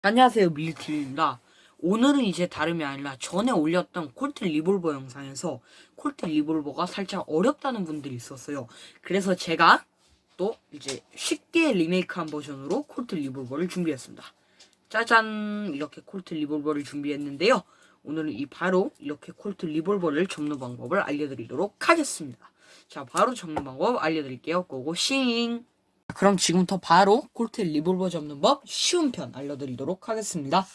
안녕하세요 밀리티입니다. 오늘은 이제 다름이 아니라 전에 올렸던 콜트 리볼버 영상에서 콜트 리볼버가 살짝 어렵다는 분들이 있었어요. 그래서 제가 또 이제 쉽게 리메이크한 버전으로 콜트 리볼버를 준비했습니다. 짜잔 이렇게 콜트 리볼버를 준비했는데요. 오늘은 이 바로 이렇게 콜트 리볼버를 접는 방법을 알려드리도록 하겠습니다. 자 바로 접는 방법 알려드릴게요. 고고싱 그럼 지금부터 바로 콜트 리볼버 접는 법 쉬운 편 알려드리도록 하겠습니다.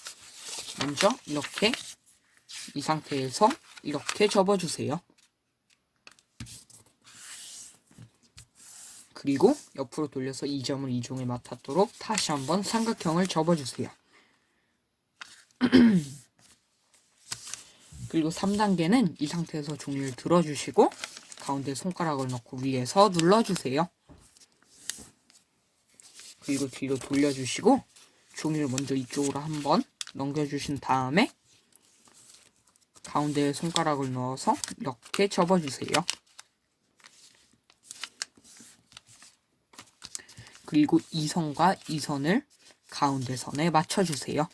먼저 이렇게 이 상태에서 이렇게 접어주세요. 그리고 옆으로 돌려서 이 점을 이 종에 맞닿도록 다시 한번 삼각형을 접어주세요. 그리고 3단계는 이 상태에서 종이를 들어주시고 가운데 손가락을 넣고 위에서 눌러주세요. 그리고 뒤로 돌려주시고 종이를 먼저 이쪽으로 한번 넘겨주신 다음에 가운데에 손가락을 넣어서 이렇게 접어주세요. 그리고 이 선과 이 선을 가운데 선에 맞춰주세요.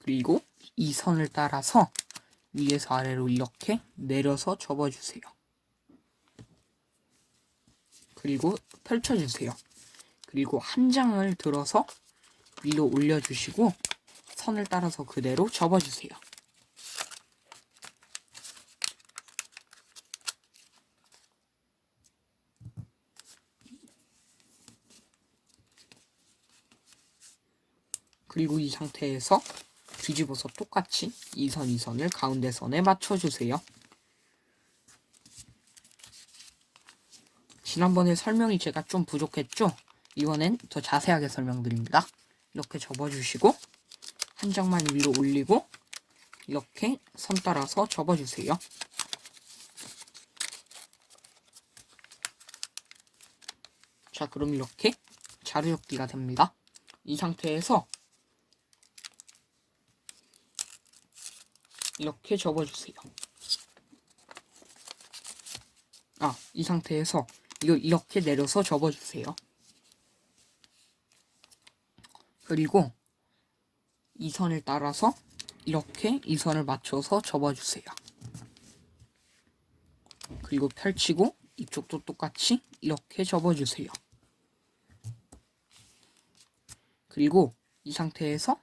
그리고 이 선을 따라서 위에서 아래로 이렇게 내려서 접어주세요. 그리고 펼쳐주세요. 그리고 한 장을 들어서 위로 올려주시고 선을 따라서 그대로 접어주세요. 그리고 이 상태에서 뒤집어서 똑같이 이 선, 이 선을 가운데 선에 맞춰주세요. 지난번에 설명이 제가 좀 부족했죠? 이번엔 더 자세하게 설명드립니다. 이렇게 접어주시고 한 장만 위로 올리고 이렇게 선 따라서 접어주세요. 자, 그럼 이렇게 자루접기가 됩니다. 이 상태에서 이렇게 접어주세요. 아, 이 상태에서 이거 이렇게 내려서 접어주세요. 그리고 이 선을 따라서 이렇게 이 선을 맞춰서 접어주세요. 그리고 펼치고 이쪽도 똑같이 이렇게 접어주세요. 그리고 이 상태에서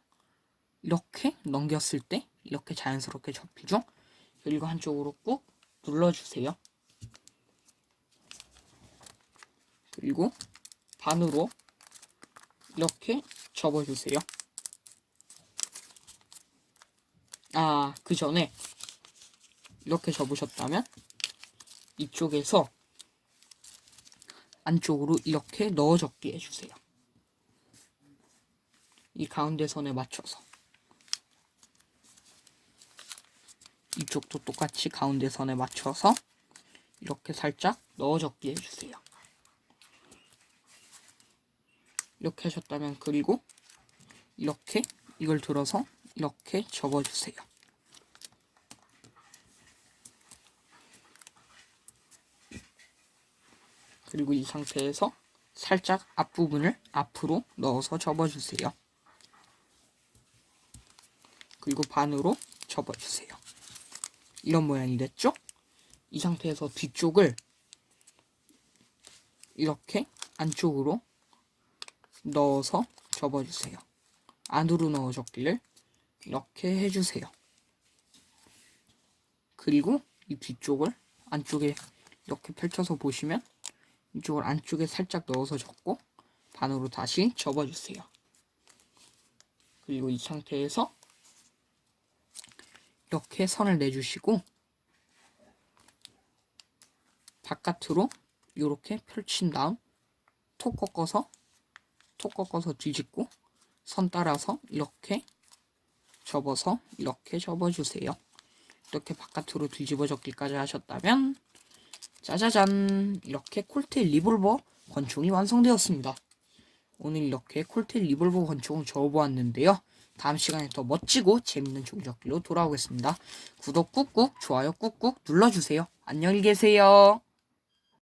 이렇게 넘겼을 때 이렇게 자연스럽게 접히죠? 그리고 한쪽으로 꾹 눌러주세요. 그리고 반으로 이렇게 접어주세요. 아, 그 전에 이렇게 접으셨다면 이쪽에서 안쪽으로 이렇게 넣어 적게 해주세요. 이 가운데 선에 맞춰서. 이쪽도 똑같이 가운데 선에 맞춰서 이렇게 살짝 넣어 적게 해주세요. 이렇게 하셨다면 그리고 이렇게 이걸 들어서 이렇게 접어주세요. 그리고 이 상태에서 살짝 앞부분을 앞으로 넣어서 접어주세요. 그리고 반으로 접어주세요. 이런 모양이 됐죠? 이 상태에서 뒤쪽을 이렇게 안쪽으로 넣어서 접어주세요. 안으로 넣어줬기를 이렇게 해주세요. 그리고 이 뒤쪽을 안쪽에 이렇게 펼쳐서 보시면 이쪽을 안쪽에 살짝 넣어서 접고 반으로 다시 접어주세요. 그리고 이 상태에서 이렇게 선을 내주시고 바깥으로 이렇게 펼친 다음 톡 꺾어서 톡 꺾어서 뒤집고 선 따라서 이렇게 접어서 이렇게 접어주세요. 이렇게 바깥으로 뒤집어 졌기까지 하셨다면 짜자잔 이렇게 콜테 리볼버 권총이 완성되었습니다. 오늘 이렇게 콜테 리볼버 권총을 접어보았는데요. 다음 시간에 더 멋지고 재밌는 종적길로 돌아오겠습니다. 구독 꾹꾹, 좋아요 꾹꾹 눌러주세요. 안녕히 계세요.